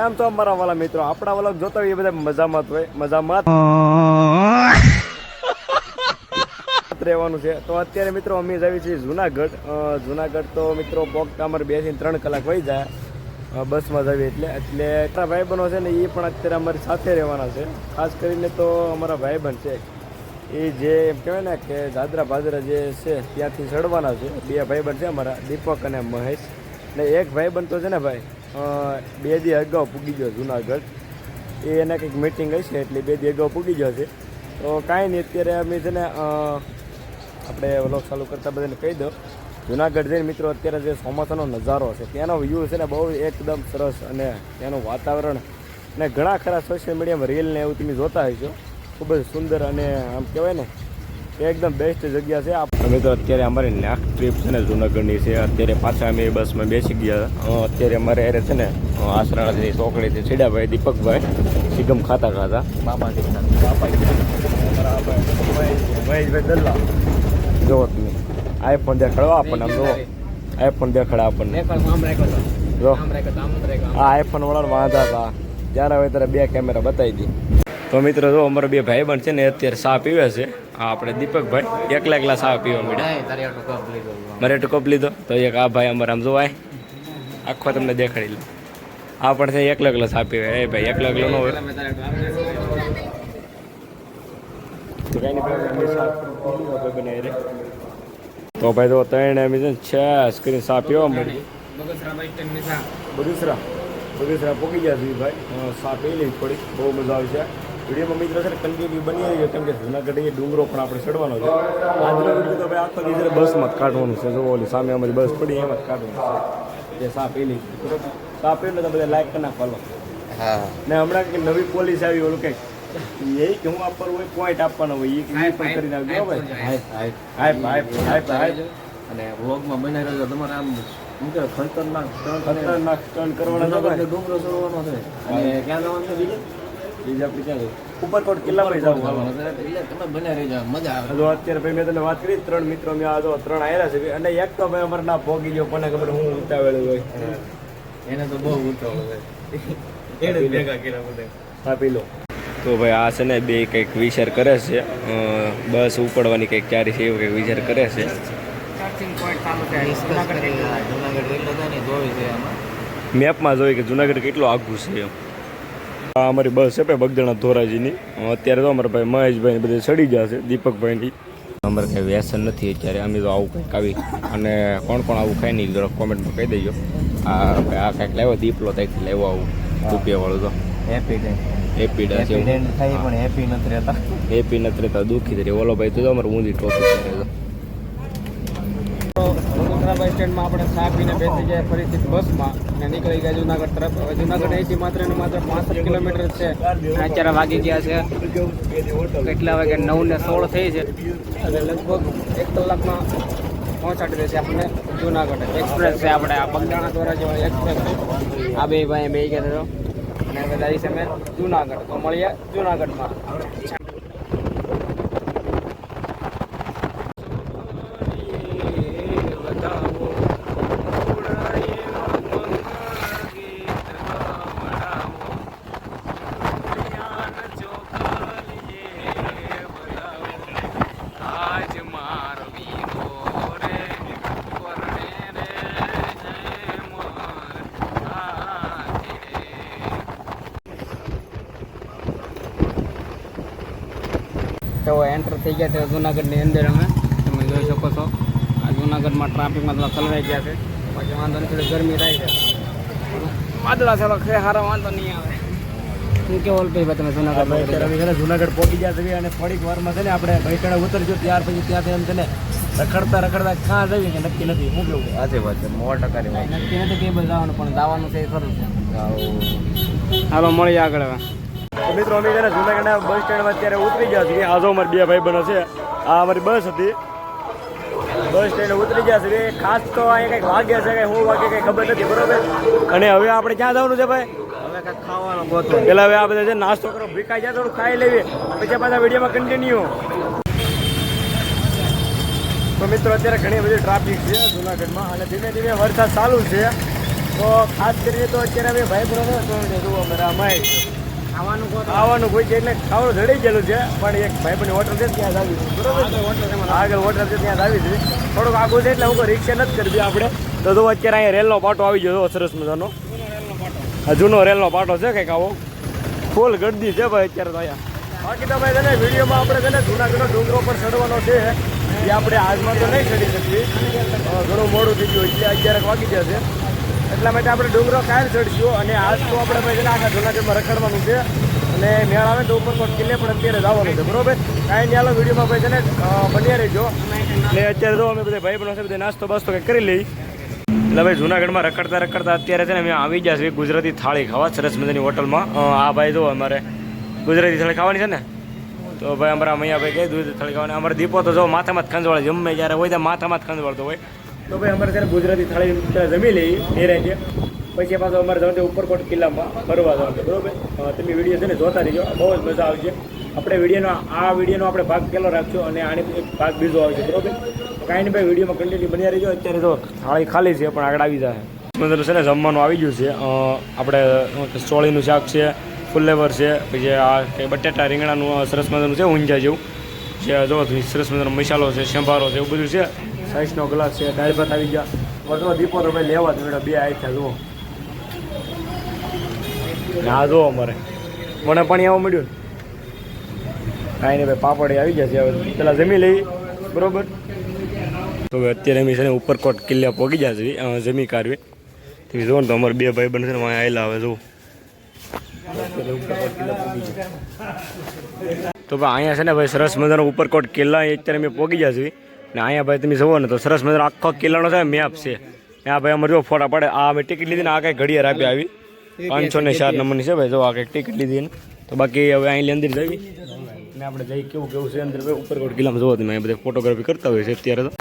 કેમ તો અમારા વાલા મિત્રો? આપણા વાલા જોતા હોય એ બધા મજામાં હોય. મજામાં રહેવાનું છે. તો અત્યારે મિત્રો અમે જઈએ છીએ જુનાગઢ. જુનાગઢ તો મિત્રો પોગતા અમારે બેથી ત્રણ કલાક વહી જાય. બસમાં જઈએ એટલે એટલે એટલા ભાઈબંધો છે ને એ પણ અત્યારે અમારી સાથે રહેવાના છે. ખાસ કરીને તો અમારા ભાઈબંધ છે. એ જે એમ કહેવાય ને કે દાદરા ભાદરા જે છે ત્યાંથી ચડવાના છે. બે ભાઈબંધ છે અમારા, દીપક અને મહેશ. ને એક ભાઈબંધ તો છે ને ભાઈ? બે દી અગાઉ પૂગી ગયો જુનાગઢ. એ એને કંઈક મિટિંગ હશે એટલે બે દી અગાઉ પૂગી ગયો છે. તો કાંઈ નહીં, અત્યારે અમે છે ને આપણે વ્લોગ ચાલુ કરતાં બધાને કહી દો જુનાગઢ જઈને મિત્રો, અત્યારે જે ચોમાસાનો નજારો છે, ત્યાંનો વ્યૂ છે ને બહુ એકદમ સરસ અને ત્યાંનું વાતાવરણ ને ઘણા ખરા સોશિયલ મીડિયામાં રીલ ને એવું તમે જોતા હશો. ખૂબ જ સુંદર અને આમ કહેવાય ને એકદમ બેસ્ટ જગ્યા છે. અમે તો અત્યારે અમારી નાખ ટ્રીપ છે ને જુનાગઢની છે. અત્યારે પાછા અમે બસમાં બેસી ગયા. અત્યારે અમારે એરે છે ને આસરાણાથી ચોકડીથી છેડાભાઈ દીપકભાઈ સિગમ ખાતા ખાતા. બાપા મહેશભાઈ દલ્લા જોવો તમે. આઈફોન દેખાડો આપણને આમ જોવો આઈફોન દેખાડો આપણને. જો આ આઈફોન વાળા વાંધા હતા. જ્યારે હવે ત્યારે બે કેમેરા બતાવી દી. તો મિત્રો જો અમારો બે ભાઈ ભાઈબંધ છે ને અત્યારે ચા પીવે છે. હા આપણે દીપકભાઈ એકલા એકલા ચા પીવા મળ્યા મારે એટલો કપ લીધો. તો એક આ ભાઈ અમારે આમ જોવાય. આખો તમને દેખાડી લો. આ પણ છે એકલો એકલો ચા પીવે. એ ભાઈ એકલો એકલો ન હોય. તો ભાઈ તો ત્રણ એમ છે સ્ક્રીન ચા પીવા મળી બગસરા બગીસરા. પોકી ગયા છે ભાઈ. અ, સા પી લેવી થોડી બહુ મજા આવશે વિડીયોમાં મિત્રો છે કન્ટિન્યુ બની રહ્યો કેમ કે જુનાગઢ એ ડુંગરો પણ આપણે ચડવાનો છે. આજનો વીડિયો તો ભાઈ આખો દિવસ બસમાં જ કાઢવાનું છે જો ઓલી સામે અમારી બસ પડી એમાં જ કાઢવાનું છે. જે સાપ પી લઈ બરોબર? સા પી તો બધા લાઈક કરી નાખવાનો ને હમણાં કે નવી પોલીસ આવી ઓલું કંઈક. એ કે હું આપવાનું હોય પોઈન્ટ આપવાનો હોય એ કે પણ કરી નાખજો હો ભાઈ. અને વ્લોગમાં બનાવી રહ્યો તમારે આમ શું કહેવાય ખતરનાક ખતરનાક ટર્ન કરવાના ડુંગરો ચડવાનો છે. અને ક્યાં જવાનું છે બીજે? બીજા આપણે ક્યાં જવું? ઉપરકોટ કિલ્લા પર જવું જવાનું. છે એટલે તમે મજા આવે. તો અત્યારે ભાઈ મેં તને વાત કરી ત્રણ મિત્રો મેં આ ત્રણ આવેલા છે અને એક તો ભાઈ અમારે ના ભોગી ગયો કોને ખબર હું ઉતાવેલું હોય. એને તો બહુ ઉતાવળ છે એને ભેગા કર્યા બધા. હા પી લો. તો ભાઈ આ છે ને બે કંઈક વિચાર કરે છે. બસ ઉપડવાની કંઈક ક્યારે છે એવું કંઈક વિચાર કરે છે. મેપમાં જોઈ કે જુનાગઢ કેટલું આઘું છે એમ. આ અમારી બસ છે ભાઈ બગદાણા ધોરાજીની. અત્યારે તો અમારા ભાઈ મહેશભાઈ બધે ચડી ગયા છે દીપકભાઈની અમારે કંઈ વ્યસન નથી અત્યારે અમે તો આવું કંઈક આવી અને કોણ કોણ આવું ખાય નહીં જરાક કોમેન્ટમાં કહી દેજો. આ ભાઈ આ કંઈક લાવ્યો દીપલો કંઈક લેવો આવું રૂપિયાવાળું તો. Happy day happy day happy થાય પણ હેપી નથી રહેતા. હેપી નથી રહેતા દુઃખી રહે ઓલો ભાઈ તો અમારે ઊંધી ટોપી કરે તો વડોદરા બસ સ્ટેન્ડમાં આપણે ચા પીને બેસી ગયા ફરીથી બસમાં અને નીકળી ગયા જુનાગઢ તરફ. હવે જુનાગઢ અહીંથી માત્ર ને માત્ર પાંસઠ કિલોમીટર છે. અત્યારે વાગી ગયા છે કેટલા વાગે? નવ ને સોળ થઈ છે. અને લગભગ એક કલાકમાં પહોંચાડી દેશે આપણે જુનાગઢ. એક્સપ્રેસ છે આપણે, આ બગદાણા દ્વારા જેવા એક્સપ્રેસ છે આ બે ભાઈ બે ગયા અને જઈએ છીએ અમે જુનાગઢ. તો મળીએ જુનાગઢમાં. થઈ ગયા છે જુનાગઢની અંદર અમે. તમે જોઈ શકો છો. આ જુનાગઢમાં ટ્રાફિકમાં થોડા કલરાઈ ગયા છે. પછી વાંધો નહીં થોડી ગરમી થાય છે. વાદળા છે ખરે સારા વાંધો નહીં આવે. શું કેવો ભાઈ તમે ને જુનાગઢ પહોંચી ગયા છે અને થોડીક વારમાં છે ને આપણે ભૈટાણા ઉતરજો ત્યાર પછી ત્યાંથી એમ છે ને રખડતા રખડતા ક્યાં જઈએ કે નક્કી નથી. શું કેવું? આજે વાત છે સો ટકાની વાત નક્કી નથી કે બધું જવાનું પણ જવાનું છે એ ખરું છે. હાલો મળીએ આગળ હવે. તો મિત્રો અમે છે ને જૂનાગઢના બસ સ્ટેન્ડમાં અત્યારે ઉતરી ગયા છીએ આજો જો બે ભાઈ બનો છે. આ અમારી બસ હતી. બસ સ્ટેન્ડ ઉતરી ગયા છે ખાસ તો અહીંયા કંઈક વાગે છે કંઈ શું વાગે કંઈ ખબર નથી બરોબર? અને હવે આપણે ક્યાં જવાનું છે ભાઈ? હવે કાંઈક ખાવાનું ગોતો. પેલા હવે આ બધા છે નાસ્તો કરો. ભીખાઈ જાય થોડું ખાઈ લેવી. પછી પાછા વિડીયોમાં કન્ટિન્યુ તો મિત્રો અત્યારે ઘણી બધી ટ્રાફિક છે જુનાગઢમાં અને ધીમે ધીમે વરસાદ ચાલુ છે. તો ખાસ કરીને તો અત્યારે અમે ભાઈ બરોબર તો જુઓ મારા ખાવાનું કોઈ છે એટલે ખાવાનું જડી ગયેલું છે પણ એક ભાઈ બની હોટલ છે ત્યાં આવી. બરોબર આગળ હોટલ છે આગળ હોટલ છે ત્યાં આવી છે. થોડુંક આગળ છે એટલે હું રિક્ષા નથી કરવી આપણે. તો જો અત્યારે અહીંયા રેલનો પાટો આવી ગયો સરસ મજાનો. જૂનો રેલનો પાટો છે કંઈક આવો. ફૂલ ગરદી છે ભાઈ અત્યારે તો અહીંયા. બાકી તો ભાઈ છે ને વિડીયોમાં આપણે છે ને જૂનાગઢનો ડુંગરો પર ચડવાનો છે એ આપણે આજમાં તો નહીં ચડી શકીએ. ઘણું મોડું થઈ ગયું એટલે અગિયાર વાગી જશે એટલા માટે આપણે ડુંગરો કાયમ ચડશું અને આજ તો આપણે ભાઈ આખા જૂનાગઢમાં રખડવાનું છે. અને મેળ આવે તો ઉપરકોટ કિલ્લે પણ અત્યારે જવાનું છે. બરોબર? કાંઈ નહીં વિડીયોમાં ભાઈ છે ને બન્યા રહેજો. એટલે અત્યારે તો અમે બધા ભાઈ બનો છે, બધા નાસ્તો બાસ્તો કંઈક કરી લઈ એટલે ભાઈ, જુનાગઢમાં રખડતા રખડતા અત્યારે છે ને અમે આવી ગયા છીએ ગુજરાતી થાળી ખાવા, સરસ મજાની હોટલમાં. આ ભાઈ જો અમારે ગુજરાતી થાળી ખાવાની છે ને, તો ભાઈ અમારા મૈયા ભાઈ કઈ દૂધ થાળી ખાવાની. અમારે દીપો તો જો માથામાં જ ખંજવાળે જમે જ્યારે હોય ત્યાં માથામાં જ ખંજવાળતો હોય. તો ભાઈ અમારે છે ગુજરાતી થાળી પહેલા જમી લઈ એ રહે છે પછી પાછો અમારે જવાનું ઉપરકોટ કિલ્લામાં, ફરવા જવાનું છે, બરોબર? તમે વીડિયો છે ને જોતા રહીજો, બહુ જ મજા આવશે. આપણે વિડીયોનો, આ વિડીયોનો આપણે ભાગ પહેલો રાખજો અને આની એક ભાગ બીજો આવશે, બરોબર? કાંઈ નહીં ભાઈ, વિડીયોમાં કન્ટિન્યુ બન્યા રહીજો. અત્યારે તો થાળી ખાલી છે, પણ આગળ આવી જાય મતલબ છે ને જમવાનું આવી ગયું છે. આપણે ચોળીનું શાક છે ફુલ્લેવર છે, પછી આ બટેટા, રીંગણાનું સરસ મજાનું છે ઊંઝા જેવું. જે, જો, સરસ મજાનો મસાલો છે, સંભારો છે, એવું બધું છે. સાઈસનો ગ્લાસ છે દાળ ભાત આવી ગયા. વધુ દીપો તો ભાઈ લેવા જ બે આઈ જુઓ. ના જુઓ અમારે. મને પણ આવું મળ્યું કાંઈ નહીં ભાઈ પાપડ આવી ગયા છે હવે. પેલા જમી લઈ. બરોબર? તો હવે અત્યારે અમે છે ને ઉપરકોટ કિલ્લા પહોંચી ગયા છે અ, જમી કાઢવી. તમે જુઓ ને તો અમારે બે ભાઈ બને છે ને વાંહે આવેલા હવે જુઓ. તો ભાઈ અહીંયા છે ને ભાઈ સરસ મજાનો ઉપરકોટ કિલ્લા. અત્યારે અમે પહોંચી ગયા છીએ. ને અહીંયા ભાઈ તમે જુઓ ને તો સરસ મજાનો આખો કિલ્લાનો છે મેપ છે. ત્યાં ભાઈ અમારે જો ફોટા પડે. આ અમે ટિકિટ લીધી ને આ કંઈ ઘડિયાળ આપી આવી. પાંચસો ને ચાર નંબરની છે ભાઈ. જો આ કંઈક ટિકિટ લીધી ને. તો બાકી હવે અહીં અંદર જવી ને આપણે જઈ કેવું કેવું છે અંદર ભાઈ? ઉપરકોટ કિલ્લામાં જોવો તમે બધા ફોટોગ્રાફી કરતા હોય છે અત્યારે તો.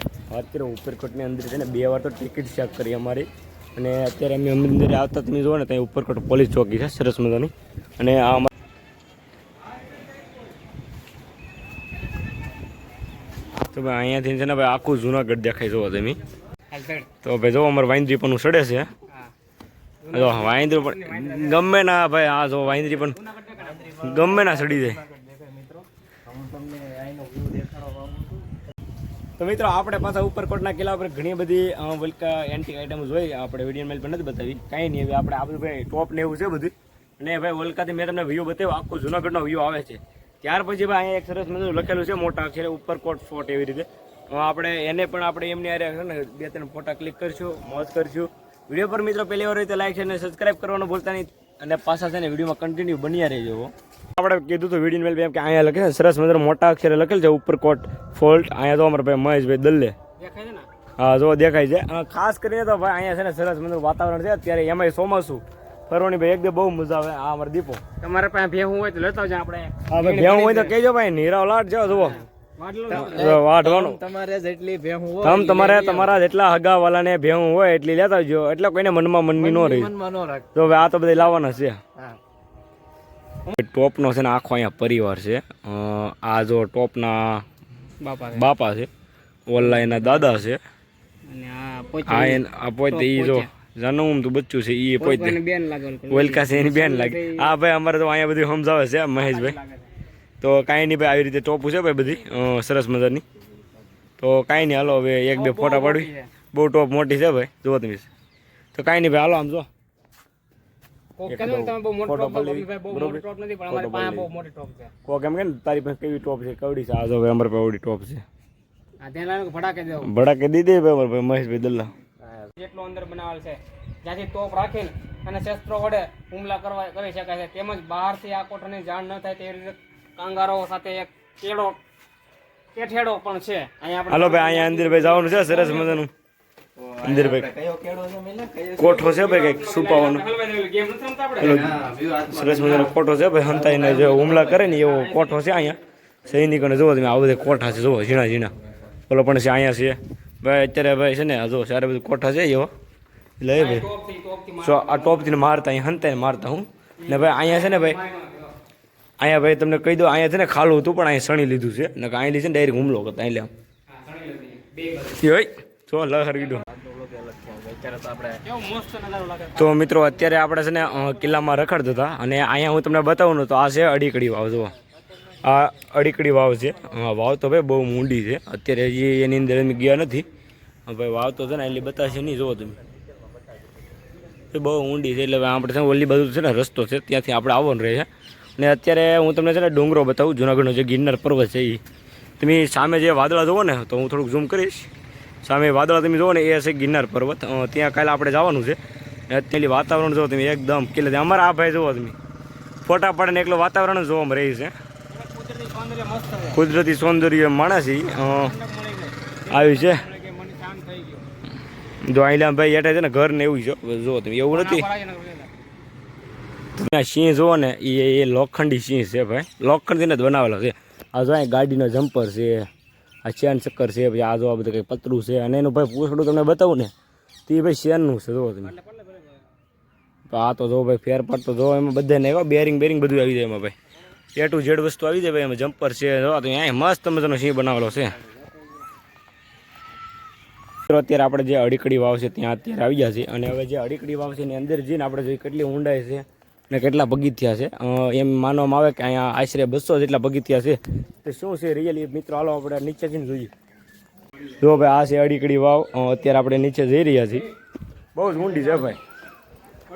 અત્યારે ઉપરકોટની અંદર છે ને, બે વાર તો ટિકિટ ચેક કરી અમારી. અને અત્યારે અમે અંદર આવતા તમે જુઓ ને ત્યાં ઉપરકોટ પોલીસ ચોકી છે, સરસ મજાની. અને આ તો ભાઈ અહીંયાથી છે ને ભાઈ આખું જુનાગઢ દેખાય જોવો તમે. તો ભાઈ જો અમારે વાંદરી પણ સડે છે. જો વાંદરું પણ ગમે ના ભાઈ આ જો વાંદરી પણ ગમે ના સડી જાય. તો મિત્રો આપણે પાછા ઉપરકોટના કિલ્લા પર ઘણી બધી વલકા વલ્કા એન્ટિક આઇટમ જોઈ આપણે વીડિયો મેલ પણ નથી બતાવી. કાંઈ નહીં હવે આપણે આ બધું ભાઈ ટોપ ને એવું છે બધું. અને ભાઈ વલકાથી મેં તમને વ્યૂ બતાવ્યો આખો જુનાગઢનો વ્યૂ આવે છે. ત્યાર પછી ભાઈ અહીંયા એક સરસ મજાનું લખેલું છે મોટા અક્ષરે ઉપરકોટ ફોટ એવી રીતે. આપણે એને પણ આપણે એમની આરે છે ને બે ત્રણ ફોટા ક્લિક કરશું મોજ કરશું. વીડિયો પર મિત્રો પહેલી વાર રીતે લાઈક છે અને સબસ્ક્રાઇબ કરવાનું ભૂલતા નહીં અને પાછા છે ને વિડીયોમાં કન્ટિન્યુ બન્યા રહેજો આપણે કીધું હતું વીડિયો મેલ કે અહીંયા લખે સરસ મજાનું મોટા અક્ષરે લખેલ છે ઉપર કોટ ફોલ્ટ અહીંયા તો અમારા ભાઈ મહેશભાઈ દલ્લે. દેખાય છે ને? હા જો દેખાય છે. ખાસ કરીને તો ભાઈ અહીંયા છે ને સરસ મજાનું વાતાવરણ છે અત્યારે એમાંય ચોમાસું ફરવાની ભાઈ એકદમ બહુ મજા આવે. આ અમારો દીપો. તમારે પાસે ભેહું હોય તો લેતા આપણે. હા ભાઈ ભેહું હોય તો કહેજો ભાઈ નીરાવ લાટ જાવ જુઓ. વાઢવાનું તમારે જેટલી ભેહું તમ તમારે તમારા જેટલા હગા ને ભેવું હોય એટલી લેતા જો એટલે કોઈને મનમાં મનમી ન રહી. મનમાં ન રાખ. તો હવે આ તો બધા લાવવાના છે. ટોપનો છે ને આખો અહીંયા પરિવાર છે. આ જો ટોપના બાપા બાપા છે. ઓલા એના દાદા છે. આ પોતે જો જન્મ તો બચ્ચું છે એ પોતે ઓલકા છે એની બેન લાગે. આ ભાઈ અમારે તો અહીંયા બધું સમજાવે છે મહેશભાઈ. તો કાંઈ નહીં ભાઈ આવી રીતે ટોપું છે ભાઈ બધી. સરસ મજાની. તો કાંઈ નહીં હાલો હવે એક બે ફોટા પાડવી બહુ ટોપ મોટી છે ભાઈ જુઓ તમે. તો કાંઈ નહીં ભાઈ હાલો આમ જો ભડાકે દીધી ભાઈ અમારા ભાઈ મહેશભાઈ દલ્લા. જેટલો અંદર બનાવેલ છે. જ્યાંથી તોપ રાખીને અને શસ્ત્રો વડે હુમલા કરવા કરી શકાય છે. તેમજ બહારથી આ કોઠાની જાણ ન થાય તે રીતે કાંગારો સાથે એક કેળો કેઠેડો પણ છે. અહીંયા આપણે હાલો ભાઈ અહીંયા અંદરભાઈ જવાનું છે સરસ મજાનું. કોઠો છે ભાઈ કંઈક છુપાવાનો સરસ મજાનો કોઠો છે ભાઈ હંતાઈને જે હુમલા કરે ને એવો કોઠો છે અહીંયા. સૈનિકોને જુઓ તમે આ બધા કોઠા છે જુઓ ઝીણા ઝીણા. ઓલો પણ છે અહીંયા છે. ભાઈ, અત્યારે ભાઈ છે ને જો સારા બધું કોઠા છે એવો એટલે એ ભાઈ. સો આ ટોપથી મારતા અહીંયા હંતાઈને મારતા હું. ને ભાઈ, અહીંયા છે ને ભાઈ, અહીંયા ભાઈ તમને કહી દો અહીંયા છે ને ખાલું હતું, પણ અહીંયા સણી લીધું છે. ને અહીં છે ને ડાયરેક્ટ હુમલો કરતા, અહીં હોય જો લહર કીધું. તો મિત્રો, અત્યારે આપણે છે ને કિલ્લામાં રખડતા હતા, અને અહીંયા હું તમને બતાવું ને, તો આ છે અડીકડી વાવ, જુઓ. આ અડીકડી વાવ છે. વાવ તો ભાઈ બહુ મૂંડી છે. અત્યારે હજી એની અંદર અમે ગયા નથી. ભાઈ વાવ તો છે ને એટલી બતાવશે નહીં, જુઓ તમે. એ બહુ ઊંડી છે, એટલે આપણે છે ઓલી બાજુ છે ને રસ્તો છે, ત્યાંથી આપણે આવવાનું રહે છે. અને અત્યારે હું તમને છે ને ડુંગરો બતાવું, જુનાગઢનો જે ગિરનાર પર્વત છે એ તમે સામે જે વાદળા જુઓ ને, તો હું થોડુંક ઝૂમ કરીશ. સામે વાદળા તમે જુઓ ને, એ છે ગિરનાર પર્વત. ત્યાં કાલે આપણે જવાનું છે. અત્યારે વાતાવરણ જુઓ તમે, એકદમ કે અમારા આ ભાઈ જુઓ તમે. ફોટા પાડે ને એકલું વાતાવરણ જોવામાં રહી છે. કુદરતી સૌંદર્ય માણસી આવ્યું છે. જો અહીંયા ભાઈ એઠે છે ને ઘર ને એવું જો તમે એવું નથી. તમે સિંહ જુઓ ને એ એ લોખંડી સિંહ છે ભાઈ. લોખંડથી જ બનાવેલો છે. આ જો ગાડીનો જમ્પર છે આ ચેન ચક્કર છે પછી આ જો આ બધું કંઈ પતરું છે અને એનું ભાઈ પૂછડું તમને બતાવું ને તો એ ભાઈ શેનનું છે જુઓ તમે. આ તો જો ભાઈ ફેરફાર તો જો એમાં બધાને એવા બેરિંગ બેરિંગ બધું આવી જાય એમાં ભાઈ. એ ટુ ઝેડ વસ્તુ આવી જાય ભાઈ, એમાં જમ્પર છે જોવા તો અહીંયા મસ્ત મજાનો સિંહ બનાવેલો છે. અત્યારે આપણે જે અડીકડી વાવ છે, ત્યાં અત્યારે આવી ગયા છે. અને હવે જે અડીકડી વાવ છે, એની અંદર જઈને આપણે જોઈએ કેટલી ઊંડાઈ છે અને કેટલા પગથિયા છે. એમ માનવામાં આવે કે અહીંયા આશરે બસો જેટલા પગથિયા છે. તે શું છે રિયલી, મિત્રો, હાલો આપણે નીચે જઈને જોઈએ. જો ભાઈ, આ છે અડીકડી વાવ. અત્યારે આપણે નીચે જઈ રહ્યા છીએ. બહુ જ ઊંડી છે ભાઈ.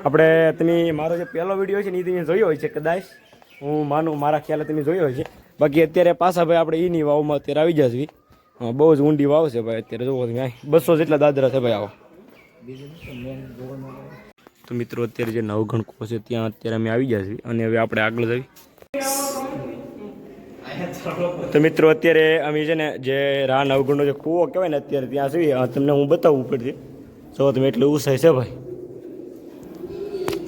આપણે, તમે, મારો જે પહેલો વીડિયો છે ને, એ તમે જોયો હોય છે કદાચ? હું માનું, મારા ખ્યાલે તમે જોયો છે બાકી અત્યારે પાછા ભાઈ આપણે એની વાવમાં અત્યારે આવી જશે હા, બહુ જ ઊંડી વાવ છે ભાઈ અત્યારે જોવો તમે બસો જેટલા દાદરા છે ભાઈ આવો. તો મિત્રો, અત્યારે જે નવગણ કો છે, ત્યાં અત્યારે અમે આવી છીએ. અને હવે આપણે આગળ જવી તો મિત્રો, અત્યારે અમે છે ને, જે રા નવગણનો જે કૂવો કહેવાય ને, અત્યારે ત્યાં સુધી તમને હું બતાવું ઉપરથી. જો તમે, એટલે ઉસાય છે ભાઈ.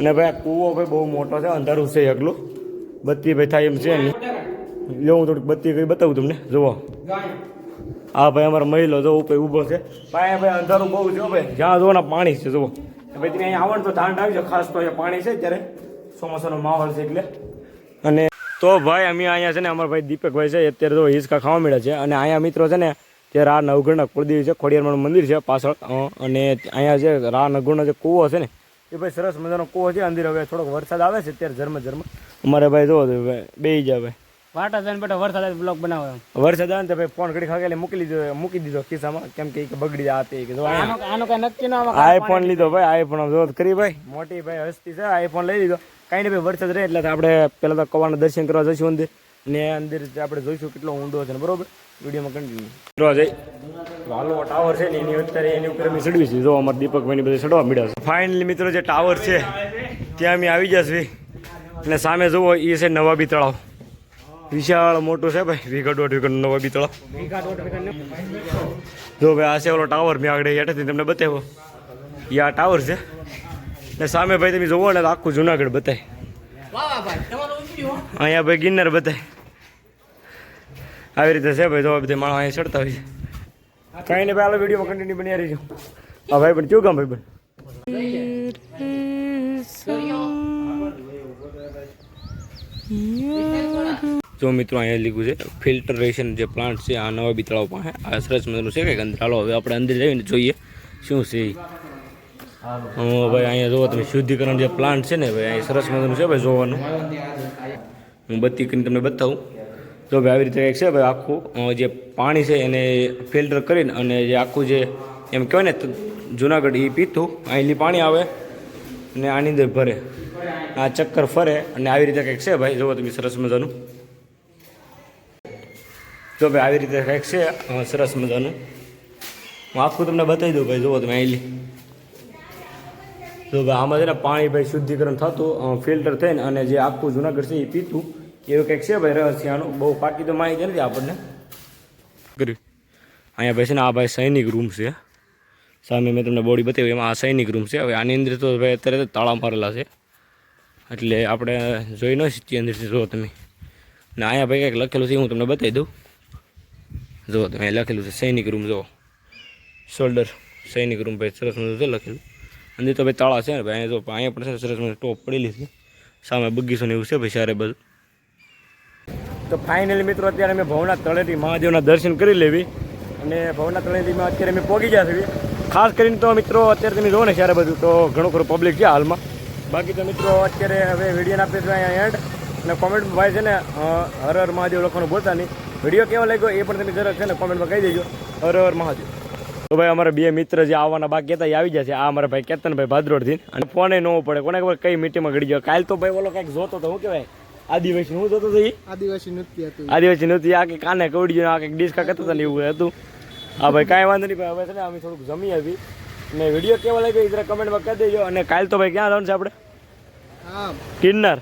અને ભાઈ કૂવો ભાઈ બહુ મોટો છે, અંધારું છે એકલું. બત્તી ભાઈ થાય એમ છે નહીં જો હું થોડીક બત્તી કઈ બતાવું તમને. જુઓ. હા ભાઈ અમારો મહિલો જો ઉપર ઊભો છે. ભાઈ ભાઈ અંધારું બહુ છે ભાઈ. જ્યાં જુઓ ને પાણી છે, જુઓ. ભાઈ તમે અહીંયા આવો ને તો ધાંડ આવી જાય ખાસ તો અહીંયા પાણી છે ત્યારે ચોમાસાનો માહોલ છે એટલે. અને તો ભાઈ, અમે અહીંયા છે ને, અમારા ભાઈ દીપકભાઈ છે અત્યારે તો હિંચકા ખાવા મળ્યા છે. અને અહીંયા મિત્રો છે ને જે રા નવગઢના કુળદેવી છે. ખોડિયારમાં મંદિર છે પાછળ. અને અહીંયા જે રા નવગઢનો જે કૂવો છે ને એ ભાઈ સરસ મજાનો કૂવો છે અંદર હવે થોડોક વરસાદ આવે છે અત્યારે ઝરમ ઝરમ. અમારે ભાઈ જો બે જાય ભાઈ. વાટા જઈને બેઠા વરસાદ આવે બ્લોક બનાવો વરસાદ આવે ને તો ભાઈ ફોન ઘડી ખાગેલી એટલે મૂકી લીધો મૂકી દીધો ખિસ્સામાં. કેમ કે બગડી આ તે આનો કઈ નક્કી ના આઈફોન લીધો. ભાઈ આઈફોન જો કરી ભાઈ. મોટી ભાઈ હસ્તી છે આઈફોન લઈ લીધો. કાંઈ ભાઈ વરસાદ રહે એટલે આપણે પહેલાં તો કવાના દર્શન કરવા જઈશું અંદર. ને અંદર આપણે જોઈશું કેટલો ઊંડો છે ને બરોબર? વિડીયોમાં કન્ટિન્યુ કરવા જઈ. વાલો જો અમારા દીપકભાઈની બધે ચડવા મળ્યા છે. ફાઇનલી મિત્રો, જે ટાવર છે, ત્યાં અમે આવી જશે અને સામે જુઓ એ છે નવાબી તળાવ. વિશાળ મોટું છે ભાઈ, વીઘા દોઢ વીઘાનું નવાબી તળાવ. વીઘા દોઢ વીઘા ને જો ભાઈ, આ છે ઓલો ટાવર મેં આગળ હેઠળથી તમને બતાવ્યો. એ આ ટાવર છે. ને સામે ભાઈ, તમે જોવો ને આખું જુનાગઢ બતાય. અહીંયા ભાઈ ગિરનાર બતાય. આવી રીતે છે ભાઈ જોવા બધા માણસ અહીંયા ચડતા હોય છે. કાંઈ નહીં પહેલા આલો વિડીયોમાં કન્ટિન્યુ બની રહીજો. હા ભાઈ પણ કેવું કામ ભાઈ પણ જો મિત્રો અહીંયા લીધું છે. ફિલ્ટરેશન જે પ્લાન્ટ છે આ નવા બિતળાઓ તળાવ પાસે. આ સરસ મજાનું છે કંઈક અંદર ચાલો હવે આપણે અંદર જઈને જોઈએ. શું છે હં, ભાઈ અહીંયા જોવો તમે શુદ્ધિકરણ જે પ્લાન્ટ છે ને ભાઈ અહીંયા સરસ મજાનું છે ભાઈ જોવાનું. હું બત્તી કરીને તમને બતાવું. જો ભાઈ આવી રીતે કંઈક છે ભાઈ આખું જે પાણી છે એને ફિલ્ટર કરીને અને જે આખું જે એમ કહેવાય ને જુનાગઢ એ પીતું, અહીંથી પાણી આવે અને આની અંદર ભરે. આ ચક્કર ફરે અને આવી રીતે કંઈક છે ભાઈ જુઓ તમે સરસ મજાનું. જો ભાઈ આવી રીતે કંઈક છે સરસ મજાનું. હું આખું તમને બતાવી દઉં ભાઈ જુઓ તમે અહીં જો ભાઈ આમાં છે ને પાણી ભાઈ શુદ્ધિકરણ થતું ફિલ્ટર થઈને અને જે આખું જુનાગઢ છે એ પીતું. એવું કંઈક છે ભાઈ, રહસ્યાનું? બહુ પાકી તો માહિતી નથી આપણને. કર્યું. અહીંયા ભાઈ છે ને, આ ભાઈ સૈનિક રૂમ છે. સામે મેં તમને બોડી બતાવી, એમાં આ સૈનિક રૂમ છે. હવે આની અંદર તો ભાઈ અત્યારે તાળા મારેલા છે. એટલે આપણે જોઈ ન શકીએ અંદરથી જુઓ તમે. ને અહીંયા ભાઈ કંઈક લખેલું છે, હું તમને બતાવી દઉં. જુઓ તમે લખેલું છે, સૈનિક રૂમ જુઓ શોલ્ડર સૈનિક રૂમ, ભાઈ સરસ મજાનું છે લખેલું. અંદર તો ભાઈ તાળા છે ને ભાઈ, અહીંયા જો, અહીંયા પણ સરસ મજાની ટોપ પડેલી છે. સામે બગીચો ને એવું છે ભાઈ સારે બધું તો ફાઇનલી મિત્રો, અત્યારે અમે ભવનાથ તળેટી મહાદેવના દર્શન કરી લેવી. અને ભવનાથ તળેટીમાં અત્યારે અમે પહોંચી ગયા છીએ. ખાસ કરીને તો મિત્રો, અત્યારે તમે જુઓ ને ત્યારે બધું તો ઘણું ખરું પબ્લિક છે હાલમાં. બાકી તો મિત્રો, અત્યારે હવે વીડિયો આપીએ છીએ અહીંયા એન્ડ અને કોમેન્ટમાં ભાઈ છે ને હર હર મહાદેવ લખવાનું બોલતા નહીં. વીડિયો કેવો લાગ્યો એ પણ તમે જરાક છે ને કોમેન્ટમાં કહી દેજો. હર હર મહાદેવ. તો ભાઈ અમારા બે મિત્ર જે આવવાના બાકી હતા એ આવી જશે આ અમારા ભાઈ કેતનભાઈ ભાદરોડથી. અને ફોને ન પડે કોને ખબર કઈ મીટિંગમાં ઘડી ગયો. કાલ તો ભાઈ ઓલો કંઈક જોતો તો હું કહેવાય? આદિવાસી હું જોતો હતો આદિવાસી નૃત્ય હતું. આદિવાસી નૃત્ય આ કે કાને કવડી આ કે ડિસ્કા કરતા હતા ને એવું હતું. હા ભાઈ કાંઈ વાંધો નહીં ભાઈ હવે છે ને અમે થોડુંક જમી આવી. ને વીડિયો કેવો લાગ્યો એ જરા કમેન્ટમાં કહી દેજો. અને કાલ તો ભાઈ ક્યાં જવાનું છે આપણે? હા. કિન્નર.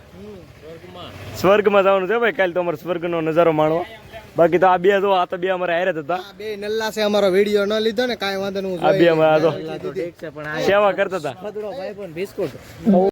સ્વર્ગમાં જવાનું છે ભાઈ કાલ તો અમારે સ્વર્ગનો નજારો માણવા બાકી તો આ બે જો આ તો બે અમારે હારે હતા. બે નલ્લા છે અમારો વીડિયો ન લીધો ને કાંઈ વાંધો નહીં આ બે અમારા તો. ઠીક છે પણ સેવા કરતા હતા. ભાઈ પણ બિસ્કુટ.